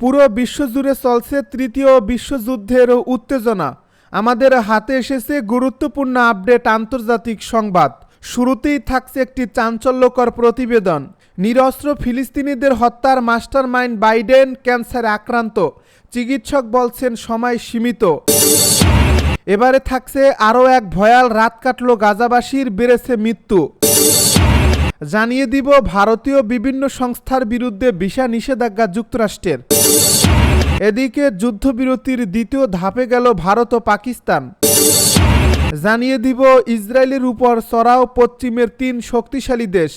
পুরো বিশ্বজুড়ে চলছে তৃতীয় বিশ্বযুদ্ধের উত্তেজনা। আমাদের হাতে এসেছে গুরুত্বপূর্ণ আপডেট আন্তর্জাতিক সংবাদ। শুরুতেই থাকছে একটি চাঞ্চল্যকর প্রতিবেদন। নিরস্ত্র ফিলিস্তিনিদের হত্যার মাস্টারমাইন্ড বাইডেন ক্যান্সারে আক্রান্ত। চিকিৎসক বলছেন সময় সীমিত। এবারে থাকছে আরও এক ভয়াল রাত কাটল গাজাবাসীর, বেড়েছে মৃত্যু। জানিয়ে দিব, ভারতীয় বিভিন্ন সংস্থার বিরুদ্ধে ভিসা নিষেধাজ্ঞা যুক্তরাষ্ট্রের। এদিকে যুদ্ধবিরতির দ্বিতীয় ধাপে গেল ভারত ও পাকিস্তান। জানিয়ে দিব, ইসরায়েলের উপর চড়াও পশ্চিমের তিন শক্তিশালী দেশ।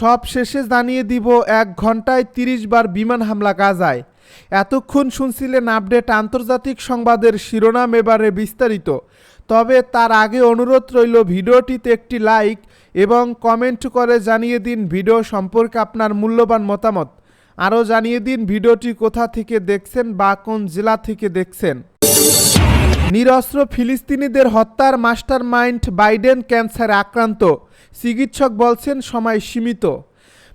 সব শেষে জানিয়ে দিব, এক ঘন্টায় তিরিশ বার বিমান হামলা গাজায়। এতক্ষণ শুনছিলেন আপডেট আন্তর্জাতিক সংবাদের শিরোনাম এবারে বিস্তারিত। তবে তার আগে অনুরোধ রইল, ভিডিওটিতে একটি লাইক এবং কমেন্ট করে জানিয়ে দিন ভিডিও সম্পর্কে আপনার মূল্যবান মতামত। আরও জানিয়ে দিন ভিডিওটি কোথা থেকে দেখছেন বা কোন জেলা থেকে দেখছেন। নিরস্ত্র ফিলিস্তিনিদের হত্যার মাস্টার মাইন্ড বাইডেন ক্যান্সারে আক্রান্ত। চিকিৎসক বলছেন সময় সীমিত।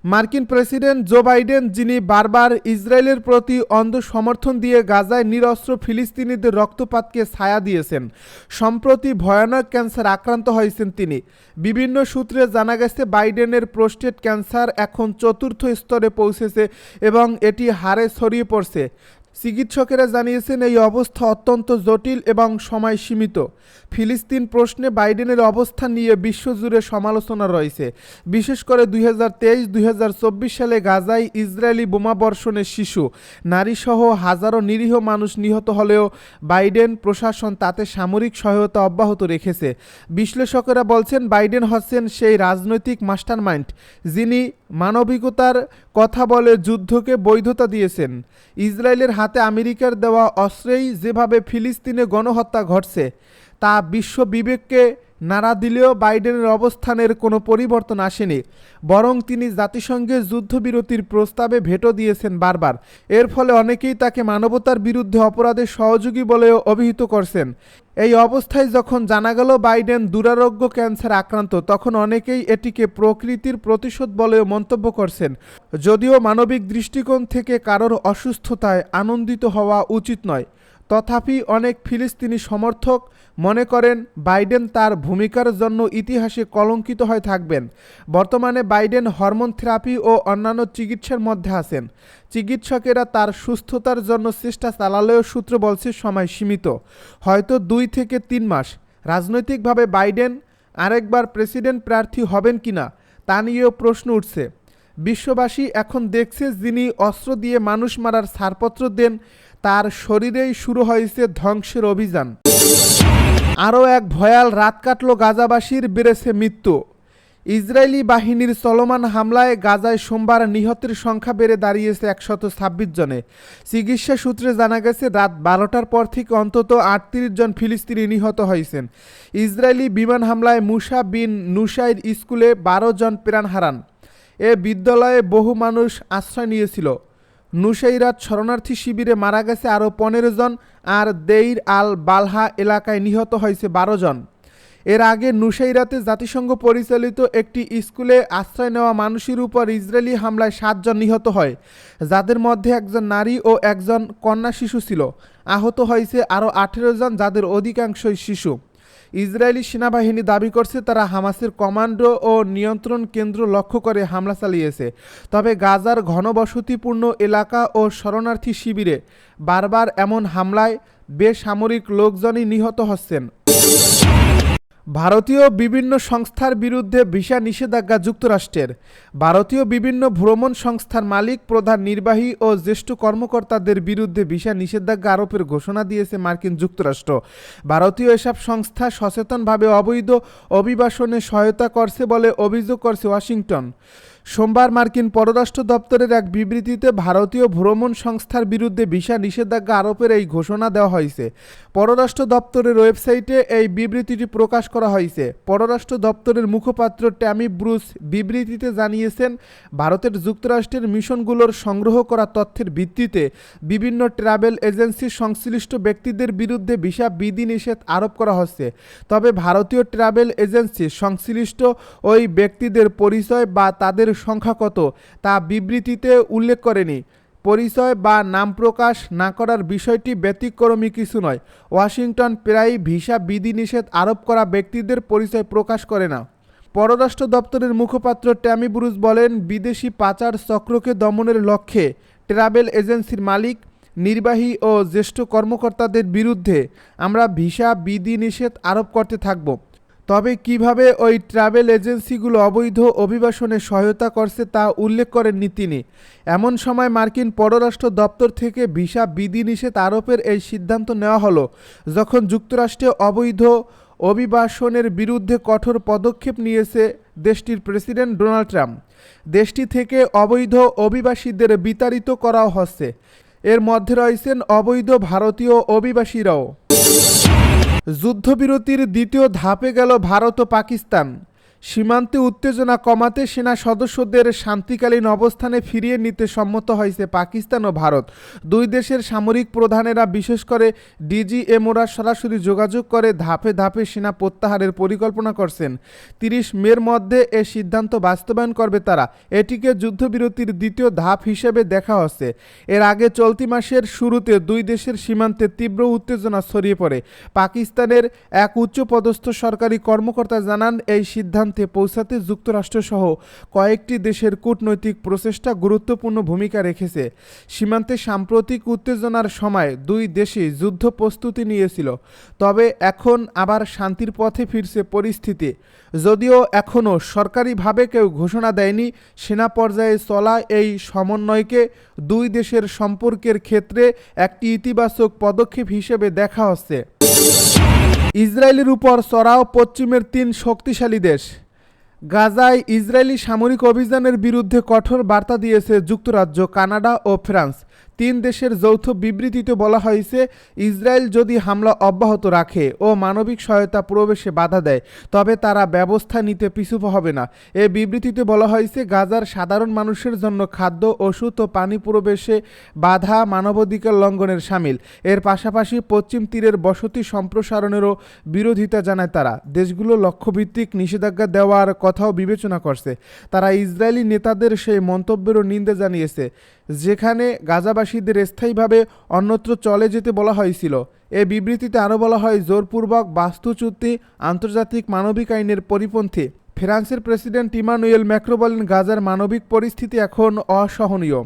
মার্কিন প্রেসিডেন্ট জো বাইডেন, যিনি বারবার ইসরায়েলের প্রতি অন্ধ সমর্থন দিয়ে গাজায় নিরস্ত্র ফিলিস্তিনিদের রক্তপাতকে ছায়া দিয়েছেন, সম্প্রতি ভয়ানক ক্যান্সার আক্রান্ত হয়েছেন তিনি। বিভিন্ন সূত্রে জানা গেছে, বাইডেনের প্রোস্টেট ক্যান্সার এখন চতুর্থ স্তরে পৌঁছেছে এবং এটি হারে ছড়িয়ে পড়ছে। চিকিৎসকেরা জানিয়েছেন এই অবস্থা অত্যন্ত জটিল এবং সময় সীমিত। ফিলিস্তিন প্রশ্নে বাইডেনের অবস্থান নিয়ে বিশ্বজুড়ে সমালোচনা রয়েছে। বিশেষ করে দুই হাজার তেইশ সালে গাজায় ইসরায়েলি বোমাবর্ষণের শিশু, নারীসহ হাজারো নিরীহ মানুষ নিহত হলেও বাইডেন প্রশাসন তাতে সামরিক সহায়তা অব্যাহত রেখেছে। বিশ্লেষকেরা বলছেন, বাইডেন হচ্ছেন সেই রাজনৈতিক মাস্টারমাইন্ড যিনি মানবিকতার কথা বলে যুদ্ধকে বৈধতা দিয়েছেন। ইসরায়েলের হাতে আমেরিকার দেওয়া অস্ত্রেই যেভাবে ফিলিস্তিনে গণহত্যা ঘটছে, তা বিশ্ব বিবেককে নাড়া দিলেও বাইডেনের অবস্থানের কোনো পরিবর্তন আসেনি, বরং তিনি জাতিসংঘের যুদ্ধবিরতির প্রস্তাবে ভেটো দিয়েছেন বারবার। এর ফলে অনেকেই তাকে মানবতার বিরুদ্ধে অপরাধের সহযোগী বলেও অভিহিত করছেন। এই অবস্থায় যখন জানা গেল বাইডেন দুরারোগ্য ক্যান্সার আক্রান্ত, তখন অনেকেই এটিকে প্রকৃতির প্রতিশোধ বলেও মন্তব্য করছেন। যদিও মানবিক দৃষ্টিকোণ থেকে কারোর অসুস্থতায় আনন্দিত হওয়া উচিত নয়, তথাপি অনেক ফিলিস্তিনি সমর্থক মনে করেন, বাইডেন তার ভূমিকার জন্য ইতিহাসে কলঙ্কিত হয়ে থাকবেন। বর্তমানে বাইডেন হরমোন থেরাপি ও অন্যান্য চিকিৎসার মধ্যে আছেন। চিকিৎসকেরা তার সুস্থতার জন্য চেষ্টা চালালেও সূত্র বলছে, সময় সীমিত। হয়তো দুই থেকে তিন মাস। রাজনৈতিকভাবে বাইডেন আরেকবার প্রেসিডেন্ট প্রার্থী হবেন কিনা তা নিয়েও প্রশ্ন উঠছে। বিশ্ববাসী এখন দেখছে যিনি অস্ত্র দিয়ে মানুষ মারার ছাড়পত্র দেন, তার শরীরেই শুরু হয়েছে ধ্বংসের অভিযান। আরও এক ভয়াল রাত কাটল গাজাবাসীর বেড়েছে মৃত্যু। ইসরায়েলি বাহিনীর চলমান হামলায় গাজায় সোমবার নিহতের সংখ্যা বেড়ে দাঁড়িয়েছে একশত ছাব্বিশ জনে। চিকিৎসা সূত্রে জানা গেছে, রাত বারোটার পর থেকে অন্তত আটত্রিশ জন ফিলিস্তিনি নিহত হয়েছেন। ইসরায়েলি বিমান হামলায় মুসা বিন নুসাইর স্কুলে বারো জন প্রাণ হারান। এ বিদ্যালয়ে বহু মানুষ আশ্রয় নিয়েছিল। নুসাইরাত শরণার্থী শিবিরে মারা গেছে আরও পনেরো জন আর দেইর আল বালহা এলাকায় নিহত হয়েছে বারো জন। এর আগে নুসাইরাতে জাতিসংঘ পরিচালিত একটি স্কুলে আশ্রয় নেওয়া মানুষের উপর ইসরায়েলি হামলায় সাতজন নিহত হয়, যাদের মধ্যে একজন নারী ও একজন কন্যা শিশু ছিল। আহত হয়েছে আরও আঠেরো জন, যাদের অধিকাংশই শিশু। ইসরায়েলি সেনাবাহিনী দাবি করছে তারা হামাসের কমান্ডো ও নিয়ন্ত্রণ কেন্দ্র লক্ষ্য করে হামলা চালিয়েছে। তবে গাজার ঘনবসতিপূর্ণ এলাকা ও শরণার্থী শিবিরে বারবার এমন হামলায় বেসামরিক লোকজনই নিহত হচ্ছেন। ভারতীয় বিভিন্ন সংস্থার বিরুদ্ধে ভিসা নিষেধাজ্ঞা যুক্তরাষ্ট্রের। ভারতীয় বিভিন্ন ভ্রমণ সংস্থার মালিক, প্রধান নির্বাহী ও জ্যেষ্ঠ কর্মকর্তাদের বিরুদ্ধে ভিসা নিষেধাজ্ঞা আরোপের ঘোষণা দিয়েছে মার্কিন যুক্তরাষ্ট্র। ভারতীয় এসব সংস্থা সচেতনভাবে অবৈধ অভিবাসনে সহায়তা করছে বলে অভিযোগ করছে ওয়াশিংটন। সোমবার মার্কিন পররাষ্ট্র দপ্তরের এক বিবৃতিতে ভারতীয় ভ্রমণ সংস্থার বিরুদ্ধে ভিসা নিষেধাজ্ঞা আরোপের এই ঘোষণা দেওয়া হয়েছে। পররাষ্ট্র দপ্তরের ওয়েবসাইটে এই বিবৃতিটি প্রকাশ করা হয়েছে। পররাষ্ট্র দপ্তরের মুখপাত্র ট্যামি ব্রুস বিবৃতিতে জানিয়েছেন, ভারতের যুক্তরাষ্ট্রের মিশনগুলোর সংগ্রহ করা তথ্যের ভিত্তিতে বিভিন্ন ট্রাভেল এজেন্সির সংশ্লিষ্ট ব্যক্তিদের বিরুদ্ধে ভিসা বিধিনিষেধ আরোপ করা হচ্ছে। তবে ভারতীয় ট্রাভেল এজেন্সি সংশ্লিষ্ট ওই ব্যক্তিদের পরিচয় বা তাদের সংখ্যা কত তা বিবৃতিতে উল্লেখ করেনি। পরিচয় বা নাম প্রকাশ না করার বিষয়টি ব্যতিক্রমী কিছু নয়। ওয়াশিংটন প্রায়ই ভিসা বিধিনিষেধ আরোপ করা ব্যক্তিদের পরিচয় প্রকাশ করে না। পররাষ্ট্র দপ্তরের মুখপাত্র ট্যামি ব্রুস বলেন, বিদেশি পাচার চক্রকে দমনের লক্ষ্যে ট্রাভেল এজেন্সির মালিক, নির্বাহী ও জ্যেষ্ঠ কর্মকর্তাদের বিরুদ্ধে আমরা ভিসা বিধিনিষেধ আরোপ করতে থাকব। তবে কীভাবে ওই ট্রাভেল এজেন্সিগুলো অবৈধ অভিবাসনে সহায়তা করছে তা উল্লেখ করেননি তিনি। এমন সময় মার্কিন পররাষ্ট্র দপ্তর থেকে ভিসা বিধিনিষেধ আরোপের এই সিদ্ধান্ত নেওয়া হলো, যখন যুক্তরাষ্ট্রে অবৈধ অভিবাসনের বিরুদ্ধে কঠোর পদক্ষেপ নিয়েছে দেশটির প্রেসিডেন্ট ডোনাল্ড ট্রাম্প। দেশটি থেকে অবৈধ অভিবাসীদের বিতাড়িত করাও হচ্ছে। এর মধ্যে রয়েছেন অবৈধ ভারতীয় অভিবাসীরাও। যুদ্ধবিরতির দ্বিতীয় ধাপে গেল ভারত ও পাকিস্তান। সীমান্তে উত্তেজনা কমাতে সেনা সদস্যদের শান্তিকালীন অবস্থানে ফিরিয়ে নিতে সম্মত হয়েছে পাকিস্তান ও ভারত। দুই দেশের সামরিক প্রধানেরা, বিশেষ করে ডিজিএমওরা, সরাসরি যোগাযোগ করে ধাপে ধাপে সেনা প্রত্যাহারের পরিকল্পনা করছেন। তিরিশ মের মধ্যে এ সিদ্ধান্ত বাস্তবায়ন করবে তারা। এটিকে যুদ্ধবিরতির দ্বিতীয় ধাপ হিসেবে দেখা হচ্ছে। এর আগে চলতি মাসের শুরুতে দুই দেশের সীমান্তে তীব্র উত্তেজনা ছড়িয়ে পড়ে। পাকিস্তানের এক উচ্চপদস্থ সরকারি কর্মকর্তা জানান, এই সিদ্ধান্তে পৌঁছাতে যুক্তরাষ্ট্রসহ কয়েকটি দেশের কূটনৈতিক প্রচেষ্টা গুরুত্বপূর্ণ ভূমিকা রেখেছে। সীমান্তে সাম্প্রতিক উত্তেজনার সময় দুই দেশই যুদ্ধ প্রস্তুতি নিয়েছিল। তবে এখন আবার শান্তির পথে ফিরছে পরিস্থিতি। যদিও এখনও সরকারিভাবে কেউ ঘোষণা দেয়নি, সেনা পর্যায়ে চলা এই সমন্বয়কে দুই দেশের সম্পর্কের ক্ষেত্রে একটি ইতিবাচক পদক্ষেপ হিসেবে দেখা হচ্ছে। ইসরায়েলের উপর চড়াও পশ্চিমের তিন শক্তিশালী দেশ। গাজায় ইসরায়েলি সামরিক অভিযানের বিরুদ্ধে কঠোর বার্তা দিয়েছে যুক্তরাজ্য কানাডা ও ফ্রান্স। তিন দেশের যৌথ বিবৃতিতে বলা হয়েছে, ইসরায়েল যদি হামলা অব্যাহত রাখে ও মানবিক সহায়তা প্রবেশে বাধা দেয়, তবে তারা ব্যবস্থা নিতে পিছু হবে না। এ বিবৃতিতে বলা হয়েছে, গাজার সাধারণ মানুষের জন্য খাদ্য, ওষুধ ও পানি প্রবেশে বাধা মানবাধিকার লঙ্ঘনের সামিল। এর পাশাপাশি পশ্চিম তীরের বসতি সম্প্রসারণেরও বিরোধিতা জানায় তারা। দেশগুলো লক্ষ্যভিত্তিক নিষেধাজ্ঞা দেওয়ার কথাও বিবেচনা করছে। তারা ইসরায়েলি নেতাদের সেই মন্তব্যেরও নিন্দা জানিয়েছে। যেখানে গাজাবাসীদের স্থায়ীভাবে অন্যত্র চলে যেতে বলা হয়েছিল। এ বিবৃতিতে আরও বলা হয়, জোরপূর্বক বাস্তুচ্যুতি, আন্তর্জাতিক মানবিক আইনের পরিপন্থী, ফ্রান্সের প্রেসিডেন্ট ইমানুয়েল ম্যাক্রো বলেন, গাজার মানবিক পরিস্থিতি এখন অসহনীয়।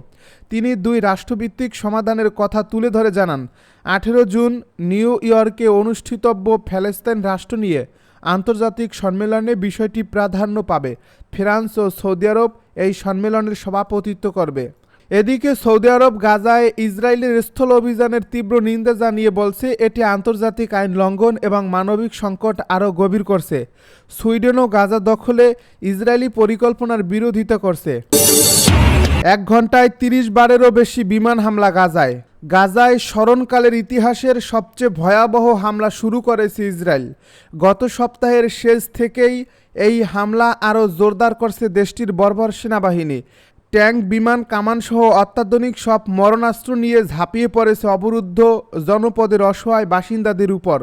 তিনি দুই রাষ্ট্রভিত্তিক সমাধানের কথা তুলে ধরে জানান, আঠেরো জুন নিউ ইয়র্কে অনুষ্ঠিতব্য প্যালেস্তাইন রাষ্ট্র নিয়ে আন্তর্জাতিক সম্মেলনে বিষয়টি প্রাধান্য পাবে। ফ্রান্স ও সৌদি আরব এই সম্মেলনের সভাপতিত্ব করবে। এদিকে সৌদি আরব গাজায় ইসরায়েলের স্থল অভিযানের তীব্র নিন্দা জানিয়ে বলছে, এটি আন্তর্জাতিক আইন লঙ্ঘন এবং মানবিক সংকট আরও গভীর করছে। সুইডেনও গাজা দখলে ইসরায়েলি পরিকল্পনার বিরোধিতা করছে। এক ঘন্টায় তিরিশ বারেরও বেশি বিমান হামলা গাজায়। গাজায় স্মরণকালের ইতিহাসের সবচেয়ে ভয়াবহ হামলা শুরু করেছে ইসরায়েল। গত সপ্তাহের শেষ থেকেই এই হামলা আরও জোরদার করছে দেশটির বর্বর সেনাবাহিনী। ট্যাঙ্ক বিমান কামানসহ অত্যাধুনিক সব মরণাস্ত্র নিয়ে ঝাঁপিয়ে পড়েছে অবরুদ্ধ জনপদের অসহায় বাসিন্দাদের উপর।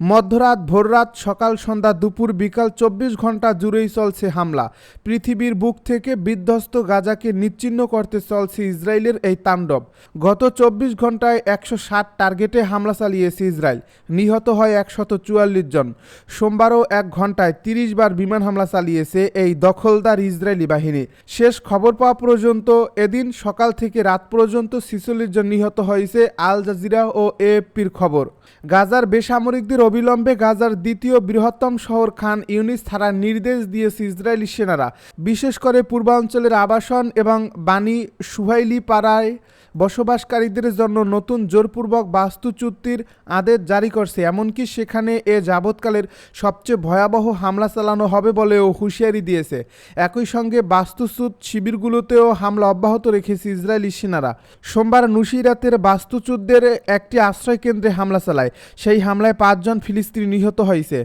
মধ্যরাত, ভোররাত, সকাল, সন্ধ্যা, দুপুর, বিকাল চব্বিশ ঘণ্টা জুড়েই চলছে হামলা। পৃথিবীর বুক থেকে বিধ্বস্ত গাজাকে নিচ্ছিন্ন করতে চলছে ইসরায়েলের এই তাণ্ডব। গত চব্বিশ ঘন্টায় একশো ষাট টার্গেটে হামলা চালিয়েছে ইসরায়েল। নিহত হয় একশত চুয়াল্লিশ জন। সোমবারও এক ঘন্টায় তিরিশ বার বিমান হামলা চালিয়েছে এই দখলদার ইসরায়েলি বাহিনী। শেষ খবর পাওয়া পর্যন্ত এদিন সকাল থেকে রাত পর্যন্ত ছিচল্লিশ জন নিহত হয়েছে আল জাজিরা ও এএফপির খবর। গাজার বেসামরিকদের অবিলম্বে গাজার দ্বিতীয় বৃহত্তম শহর খান ইউনিস ছাড়ার নির্দেশ দিয়েছে ইসরায়েলি সেনারা। বিশেষ করে পূর্বাঞ্চলের আবাসন এবং বাণী সুহাইলি পাড়ায় বসবাসকারীদের জন্য নতুন জোরপূর্বক বাস্তু বাস্তুচ্যুতির আদেশ জারি করছে। এমনকি সেখানে এ যাবৎকালের সবচেয়ে ভয়াবহ হামলা চালানো হবে বলেও হুঁশিয়ারি দিয়েছে। একই সঙ্গে বাস্তুচ্যুত শিবিরগুলোতেও হামলা অব্যাহত রেখেছে ইসরায়েলি সেনারা। সোমবার নুসিরাতের বাস্তুচ্যুতদের একটি আশ্রয় কেন্দ্রে হামলা চালায়। সেই হামলায় পাঁচজন ফিলিস্তিনি নিহত হয়েছে।